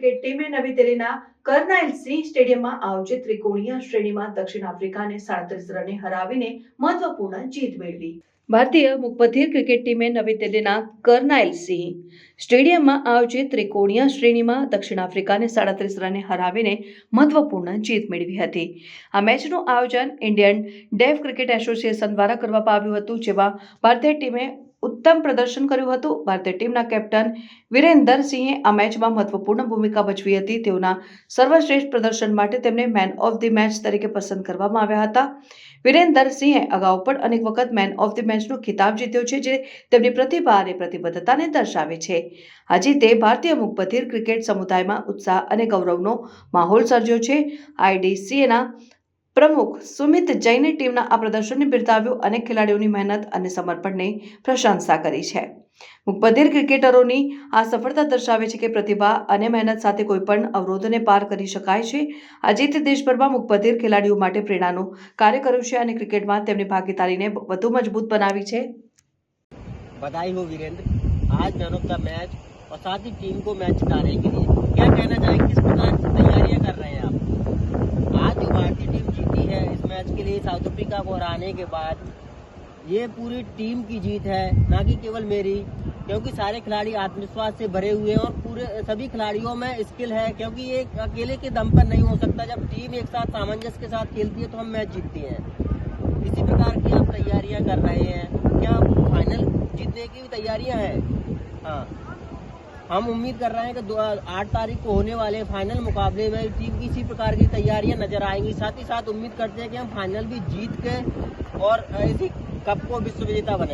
Cricket ટીમે નવી દિલ્હીના કર્નાઇલ સિંહ સ્ટેડિયમમાં આયોજિત ત્રિકોણીય શ્રેણીમાં દક્ષિણ આફ્રિકાને સાડત્રીસ રને હરાવીને મહત્વપૂર્ણ જીત મેળવી. ભારતીય મુકબધિર ક્રિકેટ ટીમે નવી દિલ્હીના કર્નાઇલ સિંહ સ્ટેડિયમમાં આયોજિત ત્રિકોણીય શ્રેણીમાં દક્ષિણ આફ્રિકાને સાડત્રીસ રને હરાવીને મહત્વપૂર્ણ જીત મેળવી હતી. આ મેચનું આયોજન ઇન્ડિયન ડેફ ક્રિકેટ એસોસિએશન દ્વારા કરવામાં આવ્યું હતું, જેમાં ભારતીય ટીમે ઉત્તમ પ્રદર્શન કર્યું હતું. ભારતીય ટીમના કેપ્ટન વિરેન્દર સિંહે આ મેચમાં મહત્વપૂર્ણ ભૂમિકા ભજવી હતી. તેઓના સર્વશ્રેષ્ઠ પ્રદર્શન માટે તેમને મેન ઓફ ધી મેચ તરીકે પસંદ કરવામાં આવ્યા હતા. વિરેન્દર સિંહે અગાઉ પણ અનેક વખત મેન ઓફ ધી મેચનો ખિતાબ જીત્યો છે, જે તેમની પ્રતિભા અને પ્રતિબદ્ધતાને દર્શાવે છે. આ જીતે ભારતીય મુકબધિર ક્રિકેટ સમુદાયમાં ઉત્સાહ અને ગૌરવનો માહોલ સર્જ્યો છે. આઈડીસીએના પ્રમુખ સુમિત જૈને ટીમના આ પ્રદર્શનને બિરદાવ્યું અનેક ખેલાડીઓની મહેનત અને સમર્પણને પ્રશંસા કરી છે મુકબધિર ક્રિકેટરોની આ સફળતા દર્શાવે છે કે પ્રતિભા અને મહેનત સાથે કોઈ પણ અવરોધને પાર કરી શકાય છે આ જીત દેશભરમાં મુકબધિર ખેલાડીઓ માટે પ્રેરણાનું કાર્ય કર્યું છે અને ક્રિકેટમાં તેમની ભાગીદારીને વધુ મજબૂત બનાવી છે बधाई हो वीरेंद्र आज मैन ऑफ द मैच और साथ ही टीम को मैच जिताने के लिए क्या कहना चाहेंगे किस प्रकार की तैयारियां लिए साउथ अफ्रीका को हराने के बाद ये पूरी टीम की जीत है, ना कि केवल मेरी, क्योंकि सारे खिलाड़ी आत्मविश्वास से भरे हुए हैं और पूरे, सभी खिलाड़ियों में स्किल है, क्योंकि ये अकेले के दम पर नहीं हो सकता। जब टीम एक साथ सामंजस्य के साथ खेलती है तो हम मैच जीतती हैं। इसी प्रकार की आप तैयारियाँ कर रहे हैं। क्या फाइनल जीतने की भी तैयारियाँ हैं? हाँ। हम उम्मीद कर रहे हैं कि आठ तारीख को होने वाले फाइनल मुकाबले में टीम की इसी प्रकार की तैयारियाँ नज़र आएँगी। साथ ही साथ उम्मीद करते हैं कि हम फाइनल भी जीत के और इसी कप को विश्व विजेता बने।